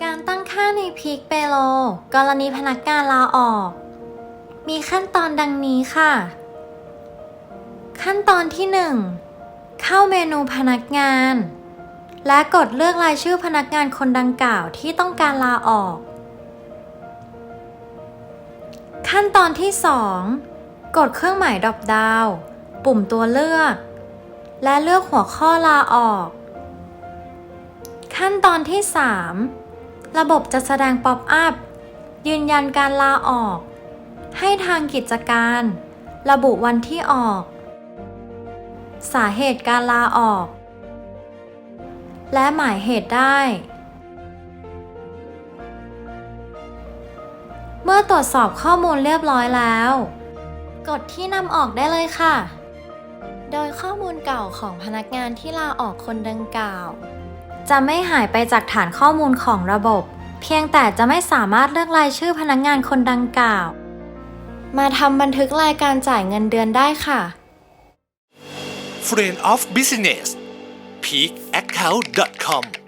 การตั้งค่าในพีคเปโล กรณีพนักงานลาออก มีขั้นตอนดังนี้ค่ะ ขั้นตอนที่ 1 เข้าเมนูพนักงาน และกดเลือกรายชื่อพนักงานคนดังกล่าวที่ต้องการลาออก ขั้นตอนที่ 2 กดเครื่องหมายดรอปดาว ปุ่มตัวเลือก และเลือกหัวข้อลาออก ขั้นตอนที่ 3 ระบบจะแสดงป๊อปอัพ ยืนยันการลาออก ให้ทางกิจการ ระบุวันที่ออก สาเหตุการลาออก และหมายเหตุได้ เมื่อตรวจสอบข้อมูลเรียบร้อยแล้ว กดที่นำออกได้เลยค่ะ โดยข้อมูลเก่าของพนักงานที่ลาออกคนดังกล่าว จะไม่หายไปจากฐานข้อมูลของระบบ เพียงแต่จะไม่สามารถเลือกรายชื่อพนักงานคนดังกล่าว มาทำบันทึกรายการจ่ายเงินเดือนได้ค่ะ Friend of Business peakaccount.com